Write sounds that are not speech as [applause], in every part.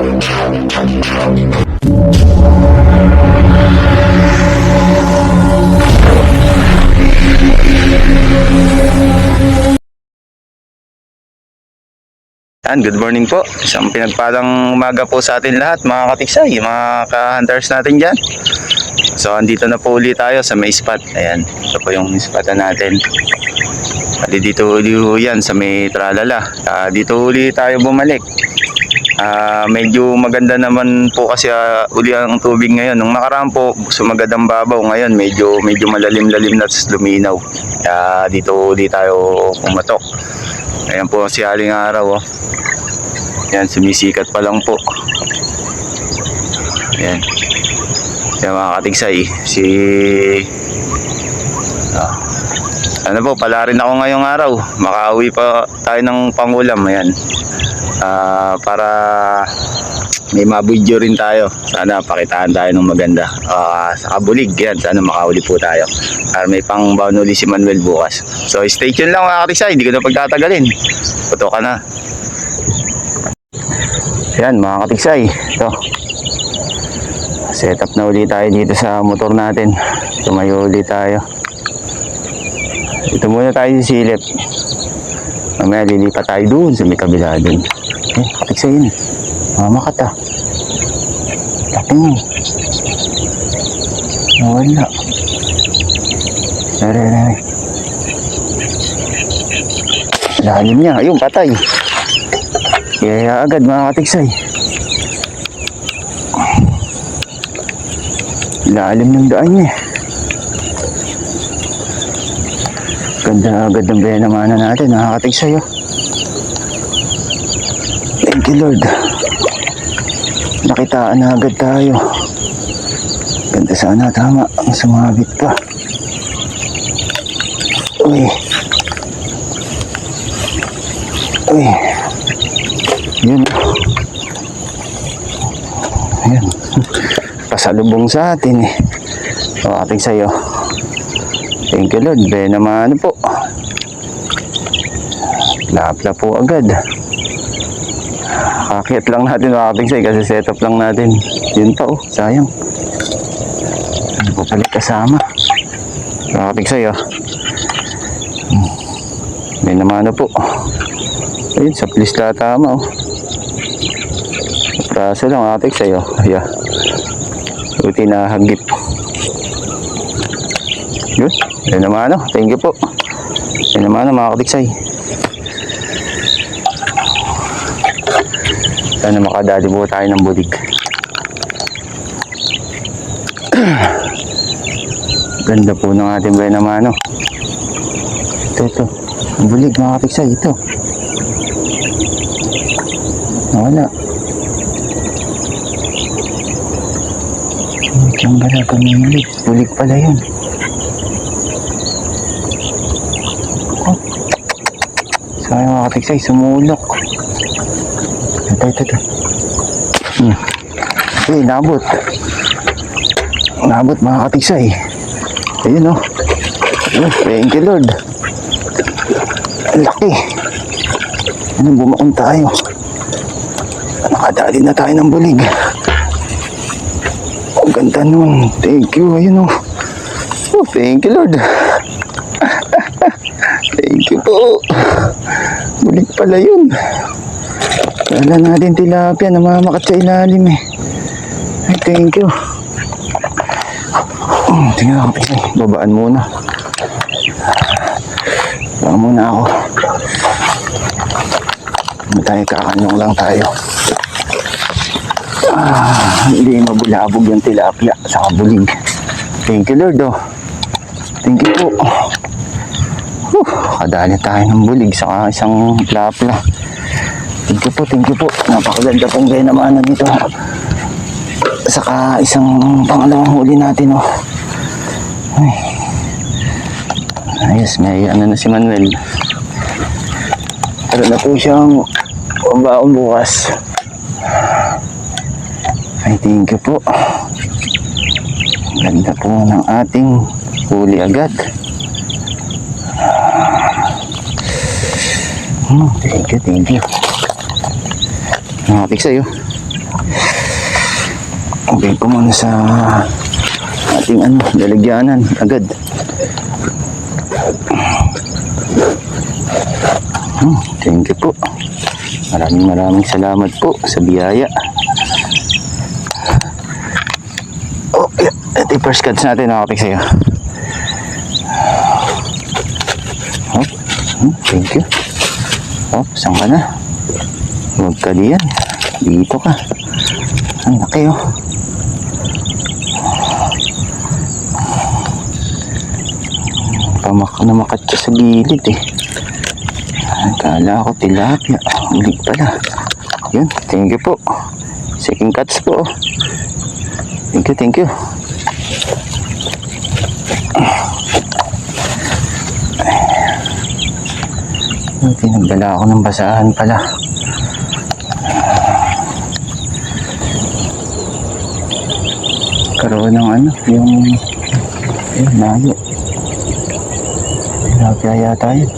Yan, good morning po. Isang pinagpalang umaga po sa atin lahat, mga katiksay, mga ka-hunters natin dyan. So, andito na po ulit tayo sa may spot. Ayan, ito po yung spot natin. Bali dito uli ho yan sa may tralala. Ah, dito uli tayo bumalik. Ah, medyo maganda naman po kasi ah, uli ang tubig ngayon. Nung nakaraan po, sumagad ang babaw. Ngayon, medyo, medyo malalim-lalim na luminaw. Kaya dito uli tayo pumatok. Ayan po si Aling Araw. Oh. Yan, sumisikat pa lang po. Yan. Yan mga katigsay. Si... Ah. Ano po, pala rin ako ngayong araw. Makauwi pa tayo ng pangulam. Ayan. Ah, para may mabudyo rin tayo. Sana pakitaan tayo ng maganda. Ah, sa kabulig, yan. Sana makauli po tayo. Para may pang uli si Manuel bukas. So, stay tuned lang mga katigsay. Hindi ko na pagtatagalin. Puto ka na. Yan mga katiksay. Ito. Set up na ulit tayo dito sa motor natin. Tumayo ulit tayo. Ito muna tayo sa silip. Mamaya lilipat tayo doon sa may kabila doon. Eh, katiksay yun. Mamakat ah. Laki mo. Nawala. Nare, nare. Lalim niya. Ayun, patay. Kaya agad mga katiksay. Lalim ng daan niya. Ganda agad ng benamana natin mga katiksay. Oh. Thank you Lord. Nakitaan na agad tayo. Ganda sana tama. Ang sumabit pa. Uy. Uy. Yun. Ayan. Pasalubong sa atin eh. O, ating sa'yo. Thank you Lord. Be naman ano po. Lapla po agad. Kakit lang natin mga ating sa'yo kasi set up lang natin. Yun pa oh. Sayang. Ano po pala kasama. Mga ating sa'yo. Be naman ano po. Ayun, sa please la tama oh. Praso lang atik sa'yo. Ayan. Buti na hagip. Yun. Yan naman ano. Thank you po. Yan naman ano mga katiksay. Sana makadali po tayo ng bulig. [clears throat] Ganda po ng ating buhay naman ano. Ito, ito. Bulig mga katiksay. Ito. Wala. Ang bala pamilig. Bulig pala yun. Oh. Sayang mga katiksay, sumulok. Ito, ito. Hmm. Eh, nabot. Nabot mga katiksay. Ayun oh. Oh, thank you Lord. Laki. Ano, bumakon tayo. Nakadali na tayo ng bulig. Ang ganda nun. Thank you. Ayun oh. Oh, thank you Lord. [laughs] thank you po. Bulig pala yun. Wala natin tilapia. Namamakat sa ilalim eh. Ay, thank you. Hmm, tingnan ako. Ay, babaan muna. Babaan muna ako. Hindi tayo kakanong lang tayo. Ah, hindi mabulabog yung tilapia sa kabulig. Thank you Lord oh. Thank you po. Huh, kadali tayo ng bulig sa isang lapla. Thank you po, thank you po. Napakaganda pong benamana dito. Saka isang pangalawang huli natin oh. Ay. Ayos, may ano na si Manuel. Pero na po siyang pambaon bukas. Ay, thank you po. Ganda po ng ating huli agad. Hmm, thank you, thank you. Nakapik sa'yo. Okay ko muna sa ating ano, lalagyanan agad. Hmm, thank you po. Maraming maraming salamat po sa biyaya. Oh, yeah. ito yung first cards natin nakapik sa'yo. Oh, hmm, thank you. Oh, saan ka na? Huwag ka diyan. Dito ka. Ang laki oh. Pamak na makat siya sa gilid eh. Akala ko tilapia. Uli pala. Yun, thank you po. Second cuts po. Thank you, thank you. Buti nagdala ako ng basahan pala. Karoon ng ano, yung... Yung layo. Tilapia yata yun.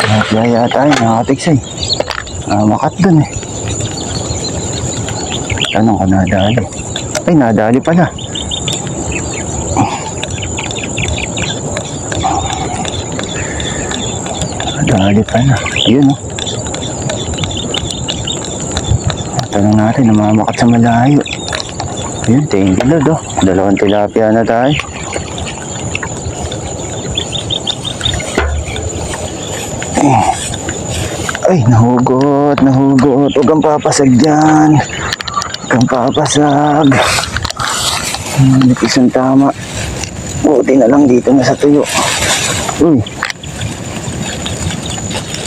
Tilapia yata yun, nakatiksay. Ah, makat dun eh. Tanong ko nadali. Ay, nadali pala. Nadali pala. Ayun oh. Tanong natin, namamakat sa malayo. Ayun, thank you Lord oh. Dalawang tilapia na tayo. Ay, nahugot, nahugot. Huwag kang papasag dyan. Huwag kang papasag. Hmm, tama. Buti na lang dito na sa tuyo. Uy.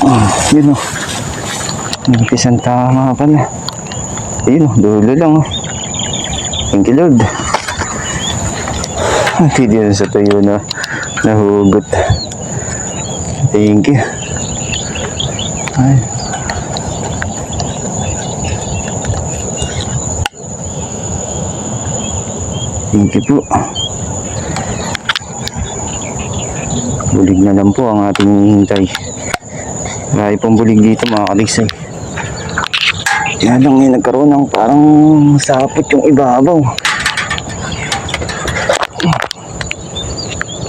Ah, yun o. Nipis ang tama pala. Ayun o, dulo lang o. Thank you Lord. Hindi din sa tuyo na nahugot. Thank you. Ay. Thank you po. Bulig na lang po ang ating hintay. Marami pong bulig dito mga kaligsay. Kaya lang eh, nagkaroon ng parang sapot yung ibabaw.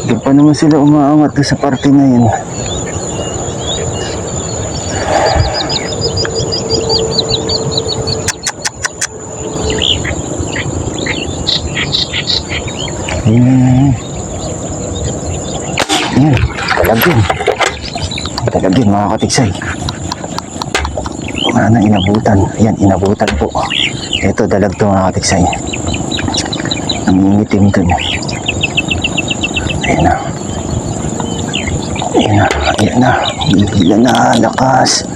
Hindi pa naman sila umaangat sa parte na yun. Ayan. Ayan. Talag yun. Talag yun mga katiksay. Ano, inabutan. Ayan, inabutan po. Ito, dalag to mga katiksay. Nangingitim dun. Ayan na. Ayan na. Ayan na. Hila na. Lakas.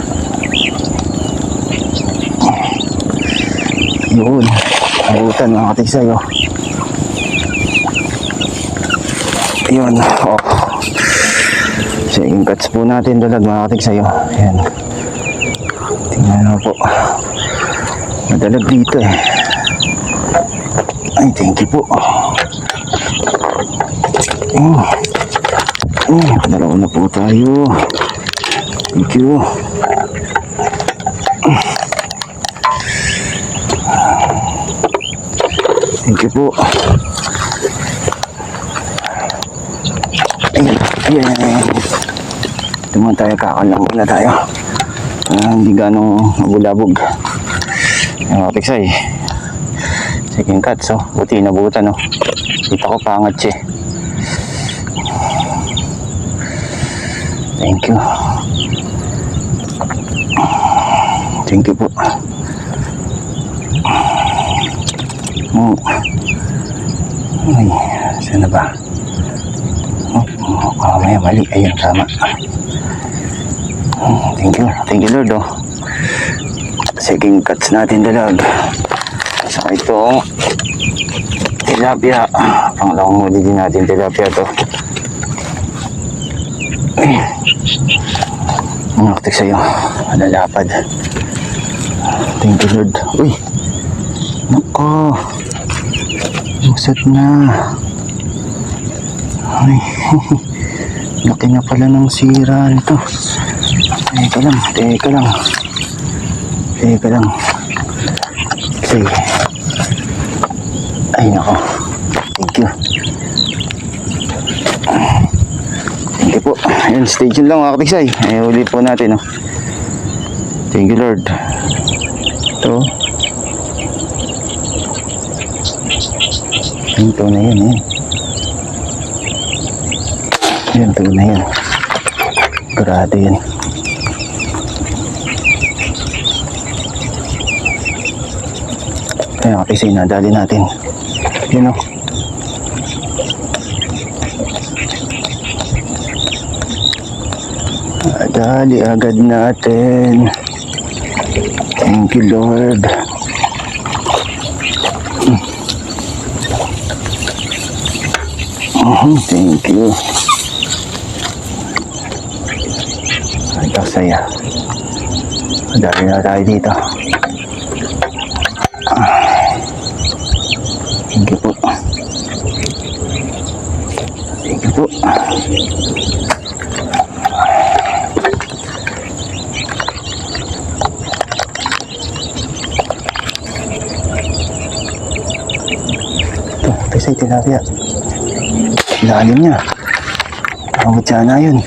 Yun. Inabutan mga katiksay. Oh. Ayun, oh. Second cuts po natin dalag mga katig sa'yo. Ayan. Mo po. Madalag dito eh. Ay, thank you po. Oh. Oh, dalawa na po tayo. Thank you. Thank you po. Ayan, ayan, ayan. Muna tayo, kakalang muna tayo. Ah, hindi ganong mabulabog. Yung mga piksay. Second cut, so. Buti nabutan, no. Kita ko pangat siya. Thank you. Thank you po. Oh. Ay, saan na ba? Oh, oh, mamaya mali. Ayun, tama. Oh, Thank you. Thank you, Lord. Oh. Second cuts natin dalag. Saka ito, tilapia. Pangalawang muli din natin tilapia to. Katik sa'yo. Nalalapad. Thank you, Lord. Uy. Nako. Musat na. Ay. [laughs] Laki na pala ng sira nito. Teka lang, teka lang. Teka lang. Okay. Ay, nako. Thank you. Thank you po. Ayun, stay tuned lang mga kapiksay. Ay, uli po natin, oh. Thank you, Lord. Ito. Ito na yan, eh. Yan, ito na yan. Grado yan. Kaya kasi nadali natin. Yun o. Nadali agad natin. Thank you Lord. Mhm, thank you. Ito saya. Madali na tayo dito. Thank you po. Thank you po. Ito, ito sa tilapia. Lalim niya. Abot sana yun.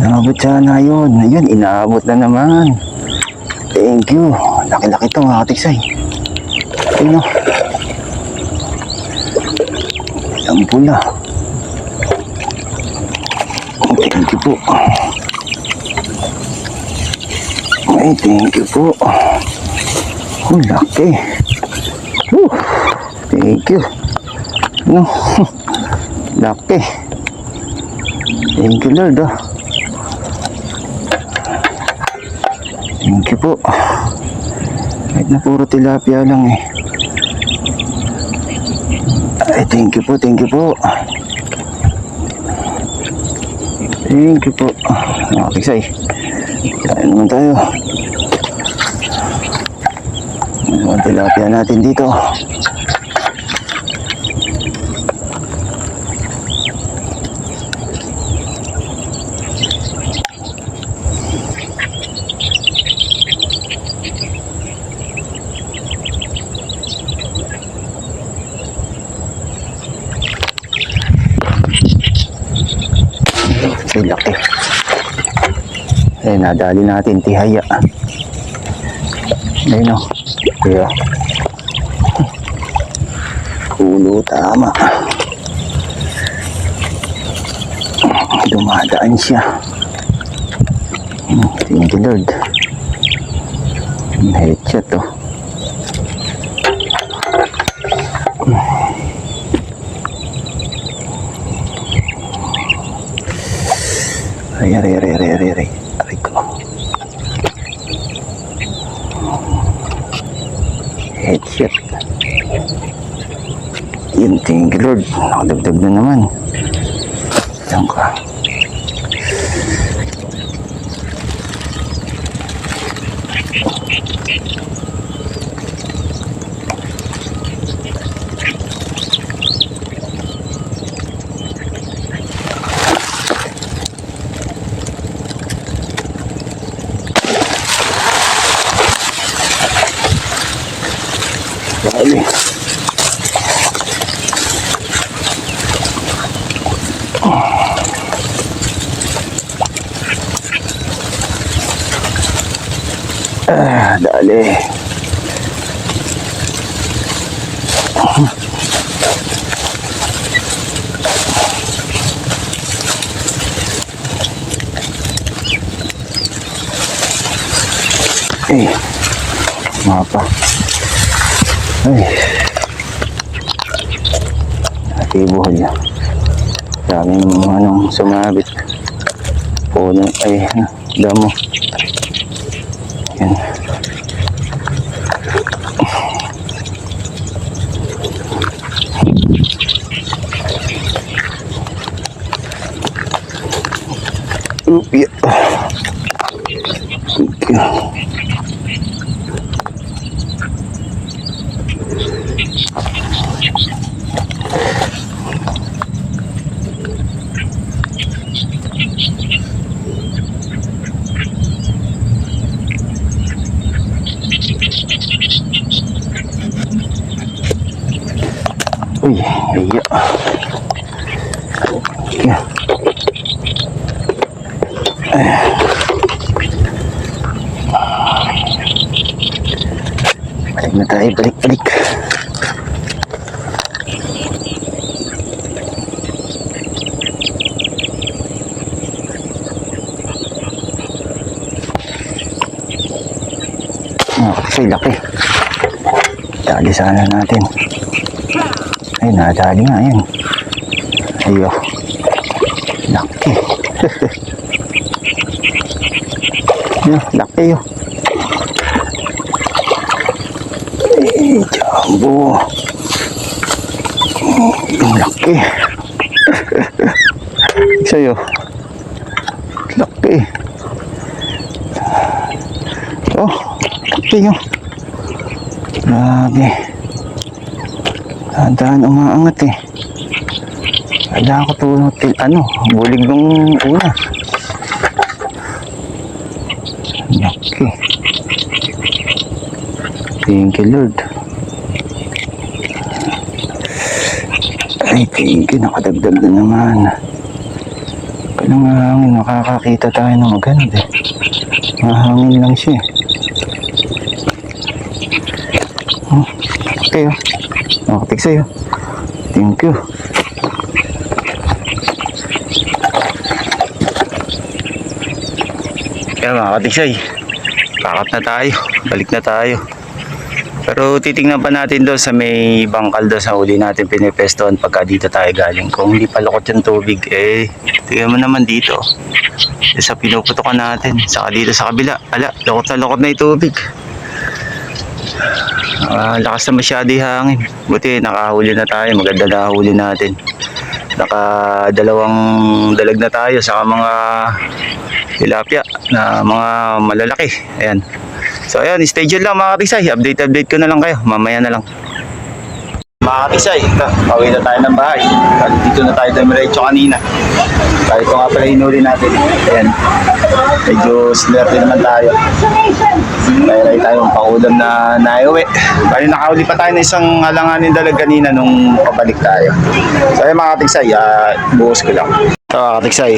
Inaabot sana yun. Ayun, inaabot na naman. Thank you. Laki-laki to mga katiksay. Ayun o. Ang pula. Thank you po. Ay, thank you po. Oh, laki. Whew. Thank you. No. [laughs] laki. Thank you, Lord. Oh. Thank you po. Kahit na puro tilapia lang eh. Thank you po, thank you po. Thank you po. Mga piksay. Kain naman tayo. Ang tilapia natin dito? Ay, laki. Eh, nadali natin tihaya. Ayun o. Kaya. Ulo tama. Dumadaan siya. Hmm, Thank you Lord. Headshot to. Ay, aray, aray, aray, aray, aray. Aray ko. Headshot. Yun, thank you Lord. Nakadagdag na naman. Diyan ka. Dali. Dali. Eh, mapa. Ay. Natibuhol niya. Daming anong sumabit. Puno, ay, ano, damo. Yan. Rupiah. Rupiah. Uy, iya. Na tayo, balik, balik. Oh, kasi laki. Dali sana natin. Ay, nadali nga yan. Ayo. Laki. [laughs] Ayo, laki yun. Eh, jumbo. Ang laki. [laughs] Sa'yo. Laki. Oh, laki yun. Grabe. Dahan umaangat eh. Wala ako tulong ano, bulig nung una. Laki. Thank you, Lord. Ay, you. Nakadagdag na naman. Kailang mahangin. Makakakita tayo ng maganda. eh. Mahangin lang siya. eh. Oh, okay, oh. Nakatik sa'yo. Thank you. Kaya mga katiksay, kakat na tayo, balik na tayo. Pero titingnan pa natin doon sa may bangkal doon sa huli natin pinipestohan pagka dito tayo galing. Kung hindi pa lukot yung tubig, eh, tingnan mo naman dito. Eh, sa pinuputokan natin, saka dito sa kabila, ala, lukot na lukot na yung tubig. Ah, lakas na masyado yung hangin. Buti nakahuli na tayo, maganda na huli natin. Naka dalawang dalag na tayo sa mga tilapia na mga malalaki. Ayan. So ayan, stay tuned lang mga katisay. Update update ko na lang kayo. Mamaya na lang. Mga katisay, ito, pauwi na tayo ng bahay. Dito na tayo damiretso kanina. Kahit ko nga pala hinuli natin. Ayan. Medyo swerte naman tayo. Mayroon tayong paulam na naiuwi. Bali nakahuli pa tayo ng isang alanganin dalag kanina nung pabalik tayo. So ayun mga katiksay, uh, buhos ko lang. Ito mga katiksay,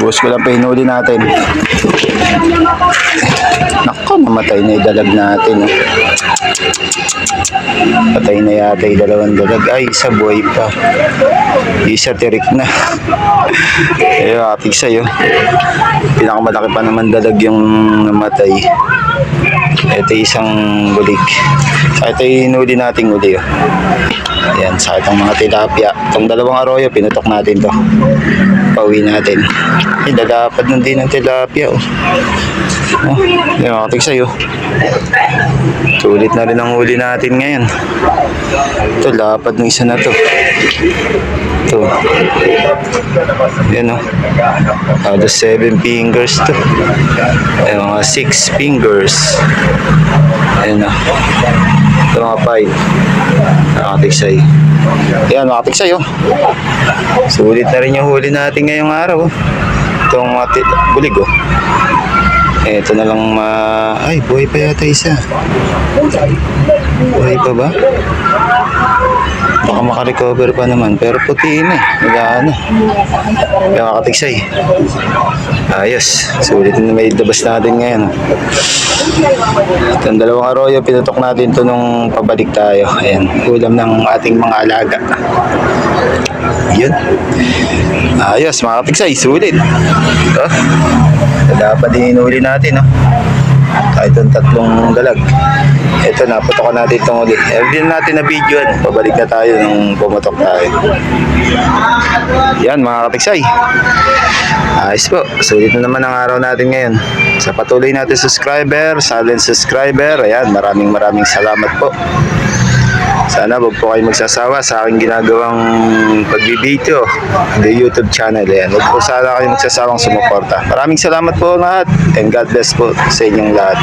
buhos ko lang pa hinuli natin. Nako, namatay na yung natin. oh. Patay na yata yung dalawang dalag. Ay, isa buhay pa. Isa tirik na. Mga katiksay, oh. Pinakamalaki pa naman dalag yung namatay. Ito isang bulig. Sa ito yung hinuli nating uli. Oh. Ayan, sa itong mga tilapia. Itong dalawang arroyo, pinutok natin to. Pauwi natin. Eh, dadapad nun din ng tilapia. Oh. Oh, yung makatig sa'yo. Sulit na rin ang huli natin ngayon. Ito, lapad ng isa na to. Ito. Yan o. Ada seven fingers to. Ayan, mga six fingers. Ayan o. Ito mga five. Nakatiksay. Ayan, nakatiksay o. Sulit na rin yung huli natin ngayong araw. oh. Itong bulig o. Ito na lang ma... Ay, buhay pa yata isa. Buhay pa ba? Baka makarecover pa naman. Pero puti na eh. Wala na. Kaya makatiksay. Ayos. Sulit na may dabas natin ngayon. Itong dalawang arroyo, pinutok natin to nung pabalik tayo. Ayan. Ulam ng ating mga alaga. Yun. Ayos, mga katiksay. Sulit. Ito. Dapat din inuli natin, no? Kahit yung tatlong dalag. Ito na, putokan natin itong ulit. Eh, din natin na video Pabalik na tayo nung pumotok tayo. Yan, mga katiksay. Ayos po. Sulit na naman ang araw natin ngayon. Sa patuloy natin subscriber, silent subscriber. Ayan, maraming maraming salamat po. Sana wag po kayo magsasawa sa aking ginagawang pagbibideo the YouTube channel. Ayan. Huwag po sana kayo magsasawang sumuporta. Maraming salamat po lahat and God bless po sa inyong lahat.